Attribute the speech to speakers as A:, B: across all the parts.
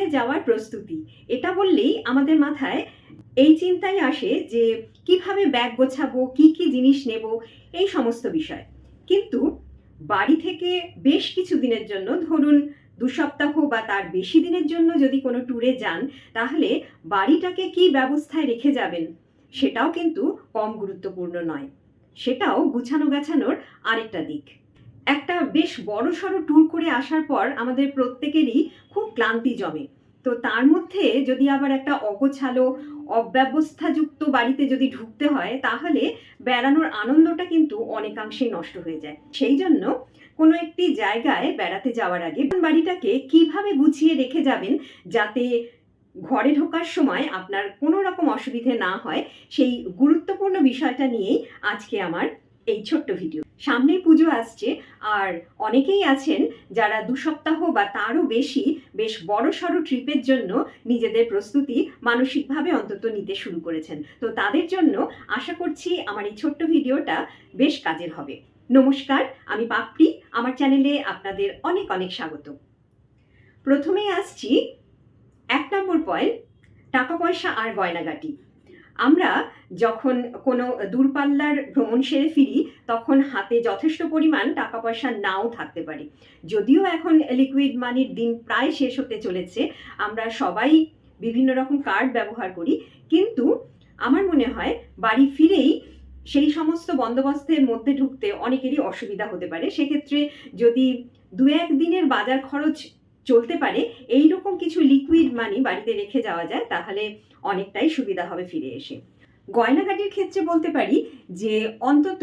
A: ট্যুরে যাওয়ার প্রস্তুতি। এটা বললেই আমাদের মাথায় এই চিন্তাই আসে যে কীভাবে ব্যাগ গোছাবো, কি কি জিনিস নেব, এই সমস্ত বিষয়। কিন্তু বাড়ি থেকে বেশ কিছু দিনের জন্য, ধরুন দু সপ্তাহ বা তার বেশি দিনের জন্য যদি কোনো ট্যুরে যান, তাহলে বাড়িটাকে কি ব্যবস্থায় রেখে যাবেন সেটাও কিন্তু কম গুরুত্বপূর্ণ নয়। সেটাও গুছানো গাছানোর আরেকটা দিক। একটা বেশ বড় সড়ো ট্যুর করে আসার পর আমাদের প্রত্যেকেরই খুব ক্লান্তি জমে। তো তার মধ্যে যদি আবার একটা অগোছালো, অব্যবস্থাযুক্ত বাড়িতে যদি ঢুকতে হয়, তাহলে বেড়ানোর আনন্দটা কিন্তু অনেকাংশেই নষ্ট হয়ে যায়। সেই জন্য কোনো একটি জায়গায় বেড়াতে যাওয়ার আগে বাড়িটাকে কীভাবে গুছিয়ে রেখে যাবেন যাতে ঘরে ঢোকার সময় আপনার কোনো রকম অসুবিধে না হয়, সেই গুরুত্বপূর্ণ বিষয়টা নিয়েই আজকে আমার এই ছোট্ট ভিডিও সামনে পুজো আসছে, আর অনেকেই আছেন যারা দু সপ্তাহ বা তারও বেশি বেশ বড় সড়ো ট্রিপের জন্য নিজেদের প্রস্তুতি মানসিকভাবে অন্তত নিতে শুরু করেছেন। তো তাদের জন্য আশা করছি আমার এই ছোট্ট ভিডিওটা বেশ কাজের হবে। নমস্কার, আমি পাপড়ি, আমার চ্যানেলে আপনাদের অনেক অনেক স্বাগত। প্রথমেই আসছি এক নম্বর পয়েন্ট, টাকা পয়সা আর গয়নাগাটি। আমরা যখন কোনো দূরপাল্লার ভ্রমণ সেরে ফিরি, তখন হাতে যথেষ্ট পরিমাণ টাকা পয়সা নাও থাকতে পারে। যদিও এখন লিকুইড মানির দিন প্রায় শেষ হতে চলেছে, আমরা সবাই বিভিন্ন রকম কার্ড ব্যবহার করি, কিন্তু আমার মনে হয় বাড়ি ফিরেই সেই সমস্ত বন্দোবস্তের মধ্যে ঢুকতে অনেকেরই অসুবিধা হতে পারে। সেক্ষেত্রে যদি দু এক দিনের বাজার খরচ চলতে পারে এই রকম কিছু লিকুইড মানি বাড়িতে রেখে যাওয়া যায়, তাহলে অনেকটাই সুবিধা হবে ফিরে এসে। গয়নাগাটির ক্ষেত্রে বলতে পারি যে, অন্তত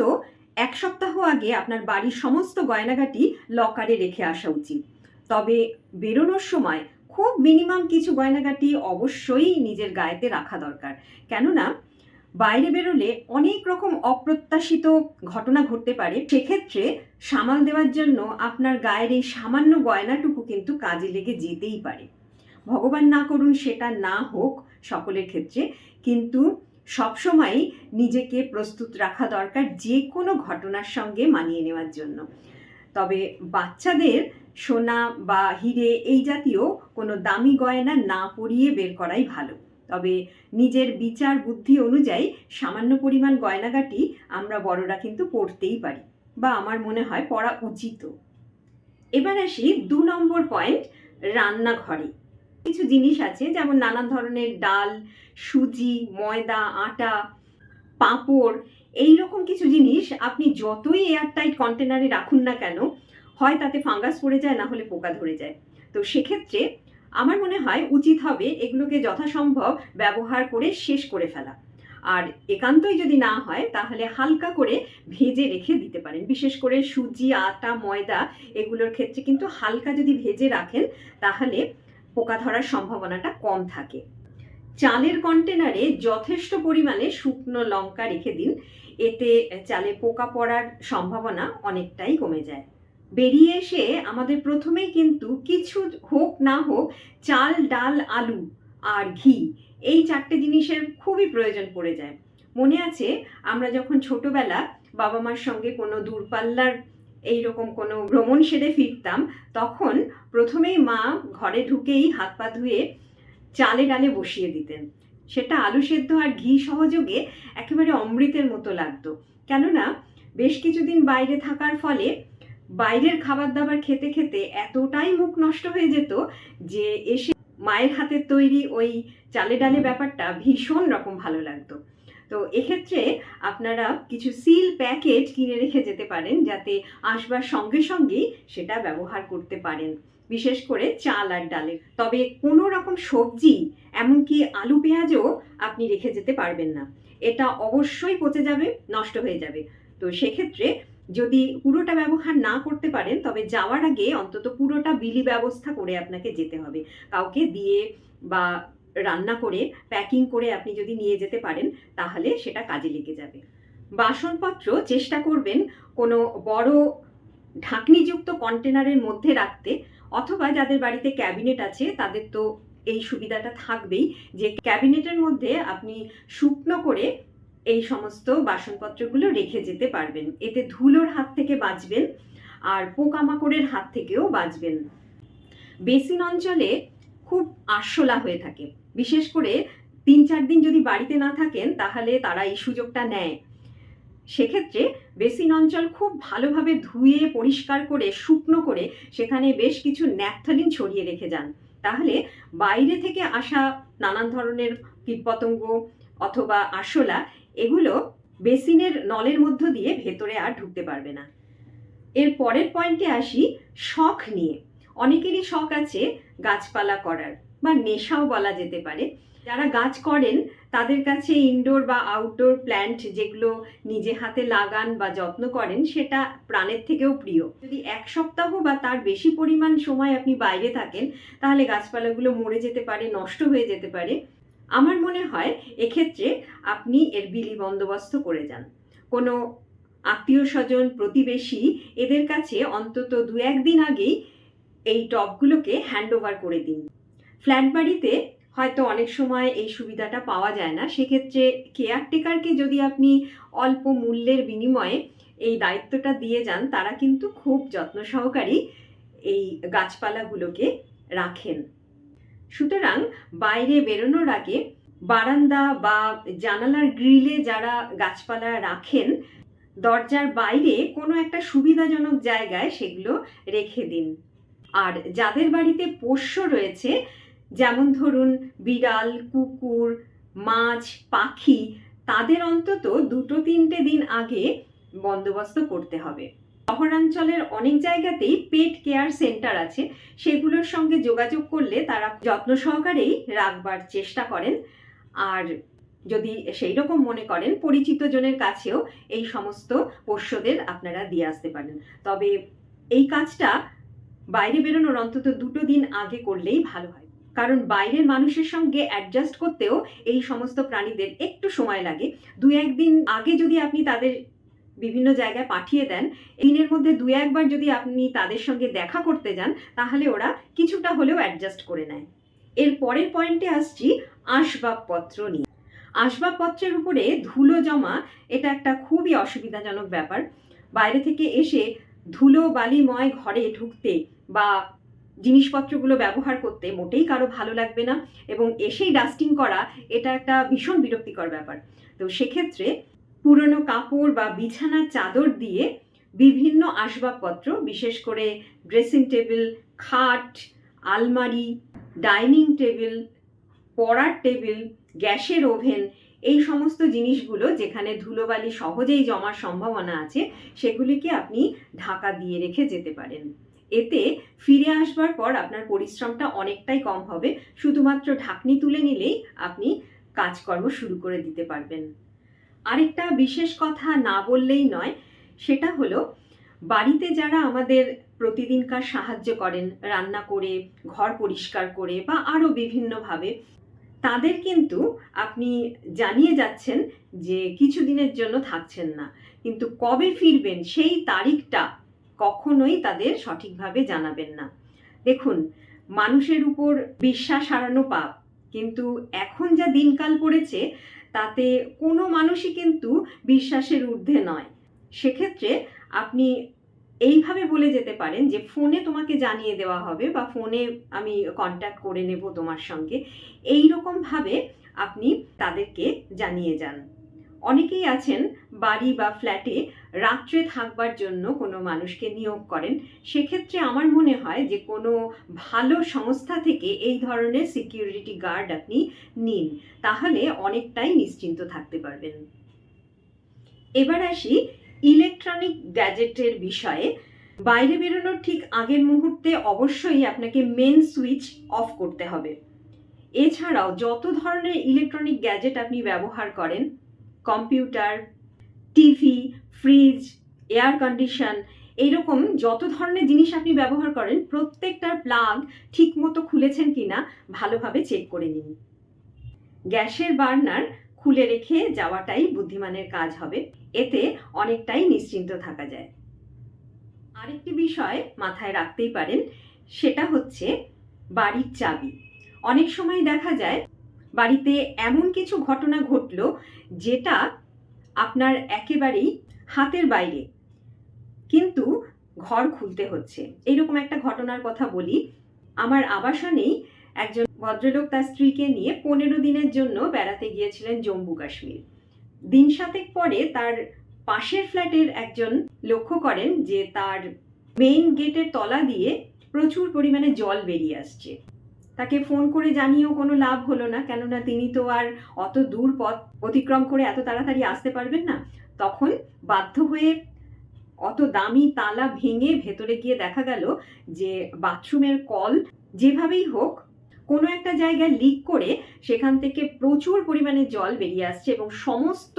A: এক সপ্তাহ আগে আপনার বাড়ির সমস্ত গয়নাগাটি লকারে রেখে আসা উচিত। তবে বেরোনোর সময় খুব মিনিমাম কিছু গয়নাগাটি অবশ্যই নিজের গায়েতে রাখা দরকার। কেননা বাইরে বেরোলে অনেক রকম অপ্রত্যাশিত ঘটনা ঘটতে পারে। সেক্ষেত্রে সামাল দেওয়ার জন্য আপনার গায়ের এই সামান্য গয়নাটুকু কিন্তু কাজে লেগে যেতেই পারে। ভগবান না করুন সেটা না হোক সকলের ক্ষেত্রে, কিন্তু সবসময় নিজেকে প্রস্তুত রাখা দরকার যে কোনো ঘটনার সঙ্গে মানিয়ে নেওয়ার জন্য। তবে বাচ্চাদের সোনা বা হিরে এই জাতীয় কোনো দামি গয়না না পরিয়ে বের করাই ভালো। তবে নিজের বিচার বুদ্ধি অনুযায়ী সামান্য পরিমাণ গয়নাগাটি আমরা বড়রা কিন্তু পড়তেই পারি, বা আমার মনে হয় পড়া উচিত। এবার আসি দু নম্বর পয়েন্ট রান্নাঘরে। কিছু জিনিস আছে, যেমন নানান ধরনের ডাল, সুজি, ময়দা, আটা, পাঁপড় এই রকম কিছু জিনিস আপনি যতই এয়ারটাইট কন্টেনারে রাখুন না কেন, হয় তাতে ফাঙ্গাস পড়ে যায়, না হলে পোকা ধরে যায়। তো সেক্ষেত্রে আমার মনে হয় উচিত হবে এগুলোকে যথাসম্ভব ব্যবহার করে শেষ করে ফেলা। আর একান্তই যদি না হয়, তাহলে হালকা করে ভেজে রেখে দিতে পারেন। বিশেষ করে সুজি, আটা, ময়দা এগুলোর ক্ষেত্রে কিন্তু হালকা যদি ভেজে রাখেন, তাহলে পোকা ধরার সম্ভাবনাটা কম থাকে। চালের কন্টেনারে যথেষ্ট পরিমাণে শুকনো লঙ্কা রেখে দিন। এতে চালে পোকা পড়ার সম্ভাবনা অনেকটাই কমে যায়। বেরিয়ে এসে আমাদের প্রথমেই কিন্তু কিছু হোক না হোক চাল, ডাল, আলু আর ঘি এই চারটে জিনিসের খুবই প্রয়োজন পড়ে যায়। মনে আছে আমরা যখন ছোটবেলা বাবা মার সঙ্গে কোনো দূরপাল্লার এইরকম কোনো ভ্রমণ সেরে ফিরতাম, তখন প্রথমেই মা ঘরে ঢুকেই হাত পা ধুয়ে চালে ডালে বসিয়ে দিতেন। সেটা আলু সেদ্ধ আর ঘি সহযোগে একেবারে অমৃতের মতো লাগতো। কেননা বেশ কিছুদিন বাইরে থাকার ফলে বাইরের খাবার দাবার খেতে খেতে এতটাই মুখ নষ্ট হয়ে যেত যে এসে মায়ের হাতের তৈরি ওই চালে ডালে ব্যাপারটা ভীষণ রকম ভালো লাগতো। তো এক্ষেত্রে আপনারা কিছু সিল প্যাকেট কিনে রেখে যেতে পারেন যাতে আসবার সঙ্গে সঙ্গেই সেটা ব্যবহার করতে পারেন। বিশেষ করে চাল আর ডালের তবে কোনো রকম সবজি এমনকি আলু পেঁয়াজও আপনি রেখে যেতে পারবেন না। এটা অবশ্যই পচে যাবে, নষ্ট হয়ে যাবে। তো সেক্ষেত্রে যদি পুরোটা ব্যবহার না করতে পারেন, তবে যাওয়ার আগে অন্তত পুরোটা বিলি ব্যবস্থা করে আপনাকে যেতে হবে। কাউকে দিয়ে বা রান্না করে প্যাকিং করে আপনি যদি নিয়ে যেতে পারেন, তাহলে সেটা কাজে লেগে যাবে। বাসনপত্র চেষ্টা করবেন কোনো বড় ঢাকনিযুক্ত কন্টেনারের মধ্যে রাখতে, অথবা যাদের বাড়িতে ক্যাবিনেট আছে, তাদের তো এই সুবিধাটা থাকবেই যে ক্যাবিনেটের মধ্যে আপনি শুকনো করে এই সমস্ত বাসনপত্রগুলো রেখে যেতে পারবেন। এতে ধুলোর হাত থেকে বাঁচবেন আর পোকামাকড়ের হাত থেকেও বাঁচবেন। বেসিন অঞ্চলে খুব আরশোলা হয়ে থাকে। বিশেষ করে তিন চার দিন যদি বাড়িতে না থাকেন, তাহলে তারা এই সুযোগটা নেয়। সেক্ষেত্রে বেসিন অঞ্চল খুব ভালোভাবে ধুয়ে, পরিষ্কার করে, শুকনো করে সেখানে বেশ কিছু ন্যাপথালিন ছড়িয়ে রেখে যান। তাহলে বাইরে থেকে আসা নানান ধরনের কীটপতঙ্গ অথবা আরশোলা এগুলো বেসিনের নলের মধ্য দিয়ে ভেতরে আর ঢুকতে পারবে না। এর পরের পয়েন্টে আসি শখ নিয়ে। অনেকেরই শখ আছে গাছপালা করার বা নেশাও বলা যেতে পারে। যারা গাছ করেন, তাদের কাছে ইনডোর বা আউটডোর প্ল্যান্ট যেগুলো নিজে হাতে লাগান বা যত্ন করেন, সেটা প্রাণের থেকেও প্রিয়। যদি এক সপ্তাহ বা তার বেশি পরিমাণ সময় আপনি বাইরে থাকেন, তাহলে গাছপালাগুলো মরে যেতে পারে, নষ্ট হয়ে যেতে পারে। আমার মনে হয় এক্ষেত্রে আপনি এর বিলি বন্দোবস্ত করে যান। কোনো আত্মীয় স্বজন, প্রতিবেশী এদের কাছে অন্তত দু একদিন আগেই এই টবগুলোকে হ্যান্ড ওভার করে দিন। ফ্ল্যাট বাড়িতে হয়তো অনেক সময় এই সুবিধাটা পাওয়া যায় না। সেক্ষেত্রে কেয়ারটেকারকে যদি আপনি অল্প মূল্যের বিনিময়ে এই দায়িত্বটা দিয়ে যান, তারা কিন্তু খুব যত্ন সহকারী এই গাছপালাগুলোকে রাখেন। সুতরাং বাইরে বেরোনোর আগে বারান্দা বা জানালার গ্রিলে যারা গাছপালা রাখেন, দরজার বাইরে কোনো একটা সুবিধাজনক জায়গায় সেগুলো রেখে দিন। আর যাদের বাড়িতে পোষ্য রয়েছে, যেমন ধরুন বিড়াল, কুকুর, মাছ, পাখি, তাদের অন্তত দুটো তিনটে দিন আগে বন্দোবস্ত করতে হবে। শহরাঞ্চলের অনেক জায়গাতেই পেট কেয়ার সেন্টার আছে। সেগুলোর সঙ্গে যোগাযোগ করলে তারা যত্ন সহকারেই রাখবার চেষ্টা করেন। আর যদি সেই রকম মনে করেন, পরিচিত জনের কাছেও এই সমস্ত পোষ্যদের আপনারা দিয়ে আসতে পারেন। তবে এই কাজটা বাইরে বেরোনোর অন্তত দুটো দিন আগে করলেই ভালো হয়। কারণ বাইরের মানুষের সঙ্গে অ্যাডজাস্ট করতেও এই সমস্ত প্রাণীদের একটু সময় লাগে। দু একদিন আগে যদি আপনি তাদের বিভিন্ন জায়গায় পাঠিয়ে দেন। দিনের মধ্যে দু একবার যদি আপনি তাদের সঙ্গে দেখা করতে যান, তাহলে ওরা কিছুটা হলেও অ্যাডজাস্ট করে নেয়। এর পরের পয়েন্টে আসছি আসবাবপত্র নিয়ে। আসবাবপত্রের উপরে ধুলো জমা, এটা একটা খুবই অসুবিধাজনক ব্যাপার। বাইরে থেকে এসে ধুলো, বালিময় ঘরে ঢুকতে বা জিনিসপত্রগুলো ব্যবহার করতে মোটেই কারও ভালো লাগবে না এবং এসেই ডাস্টিং করা, এটা একটা ভীষণ বিরক্তিকর ব্যাপার। তো সেক্ষেত্রে পুরনো কাপড় বা বিছানার চাদর দিয়ে বিভিন্ন আসবাবপত্র, বিশেষ করে ড্রেসিং টেবিল খাট, আলমারি ডাইনিং টেবিল পড়ার টেবিল গ্যাসের ওভেন, এই সমস্ত জিনিসগুলো যেখানে ধুলোবালি সহজেই জমার সম্ভাবনা আছে, সেগুলিকে আপনি ঢাকা দিয়ে রেখে যেতে পারেন। এতে ফিরে আসবার পর আপনার পরিশ্রমটা অনেকটাই কম হবে, শুধুমাত্র ঢাকনি তুলে নিলেই আপনি কাজকর্ম শুরু করে দিতে পারবেন। আরেকটা বিশেষ কথা না বললেই নয়, সেটা হলো বাড়িতে যারা আমাদের প্রতিদিনকার সাহায্য করেন, রান্না করে, ঘর পরিষ্কার করে বা আরও বিভিন্নভাবে, তাদের কিন্তু আপনি জানিয়ে যাচ্ছেন যে কিছুদিনের জন্য থাকছেন না। কিন্তু কবে ফিরবেন সেই তারিখটা কখনোই তাদের সঠিকভাবে জানাবেন না। দেখুন, মানুষের উপর বিশ্বাস হারানো পাপ, কিন্তু এখন যা দিনকাল পড়েছে তাতে কোনো মানুষই কিন্তু বিশ্বাসের ঊর্ধ্বে নয়। সেক্ষেত্রে আপনি এইভাবে বলে যেতে পারেন যে, ফোনে তোমাকে জানিয়ে দেওয়া হবে বা ফোনে আমি কন্ট্যাক্ট করে নেব তোমার সঙ্গে। এই রকমভাবে আপনি তাদেরকে জানিয়ে যান। অনেকেই আছেন বাড়ি বা ফ্ল্যাটে রাত্রে থাকবার জন্য কোনো মানুষকে নিয়োগ করেন। সেক্ষেত্রে আমার মনে হয় যে কোনো ভালো সংস্থা থেকে এই ধরনের সিকিউরিটি গার্ড আপনি নিন, তাহলে অনেকটাই নিশ্চিন্ত থাকতে পারবেন। এবার আসি ইলেকট্রনিক গ্যাজেটের বিষয়ে। বাইরে বেরোনোর ঠিক আগের মুহূর্তে অবশ্যই আপনাকে মেন সুইচ অফ করতে হবে। এছাড়াও যত ধরনের ইলেকট্রনিক গ্যাজেট আপনি ব্যবহার করেন computer, TV, fridge, air condition এইরকম যত ধরনের জিনিস আপনি ব্যবহার করেন, প্রত্যেকটার প্লাগ ঠিক মতো খুলেছেন কিনা ভালোভাবে চেক করে নিন। গ্যাসের বার্নার খুলে রেখে যাওয়াটাই বুদ্ধিমানের কাজ হবে, এতে অনেকটাই নিশ্চিন্ত থাকা যায়। আরেকটি বিষয় মাথায় রাখতেই পারেন, সেটা হচ্ছে বাড়ির চাবি। অনেক সময় দেখা যায় বাড়িতে এমন কিছু ঘটনা ঘটলো যেটা আপনার একেবারেই হাতের বাইরে। কিন্তু ঘর খুলতে হচ্ছে। এইরকম একটা ঘটনার কথা বলি। আমার আবাসনেই একজন ভদ্রলোক তার স্ত্রীকে নিয়ে পনেরো দিনের জন্য বেড়াতে গিয়েছিলেন জম্মু কাশ্মীর। দিন সাতেক পরে তার পাশের ফ্ল্যাটের একজন লক্ষ্য করেন যে তার মেইন গেটের তলা দিয়ে প্রচুর পরিমাণে জল বেরিয়ে আসছে। তাকে ফোন করে জানিয়েও কোনো লাভ হলো না, কেননা তিনি তো আর অত দূর পথ অতিক্রম করে এত তাড়াতাড়ি আসতে পারবেন না। তখন বাধ্য হয়ে অত দামি তালা ভেঙে ভেতরে গিয়ে দেখা গেল যে বাথরুমের কল যেভাবেই হোক কোনো একটা জায়গায় লিক করে সেখান থেকে প্রচুর পরিমাণে জল বেরিয়ে আসছে এবং সমস্ত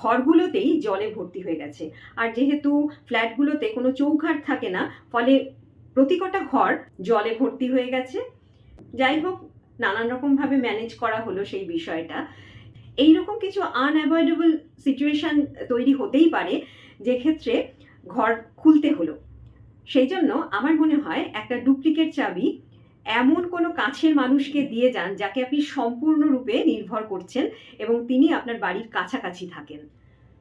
A: ঘরগুলোতেই জলে ভর্তি হয়ে গেছে। আর যেহেতু ফ্ল্যাটগুলোতে কোনো চৌঘাট থাকে না, ফলে প্রতি কটা ঘর জলে ভর্তি হয়ে গেছে। যাই হোক নানান রকমভাবে ম্যানেজ করা হলো সেই বিষয়টা। এইরকম কিছু আনঅ্যাভয়েডেবল সিচুয়েশন তৈরি হতেই পারে যে ক্ষেত্রে ঘর খুলতে হলো। সেই জন্য আমার মনে হয় একটা ডুপ্লিকেট চাবি এমন কোনো কাছের মানুষকে দিয়ে যান, যাকে আপনি সম্পূর্ণরূপে নির্ভর করছেন এবং তিনি আপনার বাড়ির কাছাকাছি থাকেন।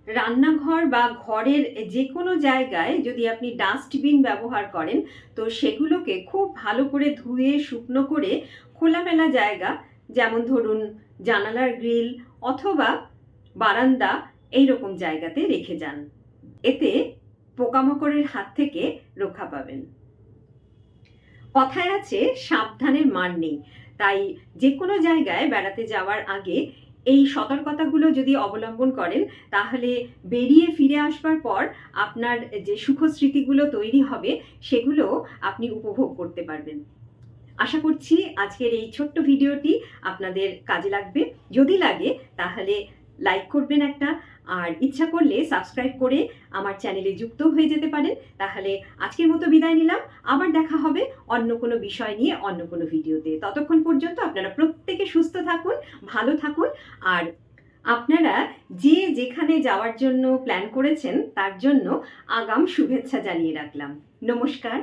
A: রান্নাঘর বা ঘরের যে কোনো জায়গায় যদি আপনি ডাস্টবিন ব্যবহার করেন, তো সেগুলোকে খুব ভালো করে ধুয়ে, শুকনো করে খোলামেলা জায়গা, যেমন ধরুন জানালার গ্রিল অথবা বারান্দা এই রকম জায়গাতে রেখে যান। এতে পোকামাকড়ের হাত থেকে রক্ষা পাবেন। কথায় আছে সাবধানের মান নেই। তাই যে কোনো জায়গায় বেড়াতে যাওয়ার আগে এই সতর্কতাগুলো যদি অবলম্বন করেন, তাহলে বেরিয়ে ফিরে আসবার পর আপনার যে সুখ স্মৃতিগুলো তৈরি হবে, সেগুলো আপনি উপভোগ করতে পারবেন। আশা করছি আজকের এই ছোট্ট ভিডিওটি আপনাদের কাজে লাগবে। যদি লাগে, তাহলে লাইক করবেন একটা, আর ইচ্ছা করলে সাবস্ক্রাইব করে আমার চ্যানেলে যুক্ত হয়ে যেতে পারেন। তাহলে আজকের মতো বিদায় নিলাম। আবার দেখা হবে অন্য কোনো বিষয় নিয়ে অন্য কোনো ভিডিওতে। ততক্ষণ পর্যন্ত আপনারা প্রত্যেকে সুস্থ থাকুন, ভালো থাকুন, আর আপনারা যে যেখানে যাওয়ার জন্য প্ল্যান করেছেন, তার জন্য আগাম শুভেচ্ছা জানিয়ে রাখলাম। নমস্কার।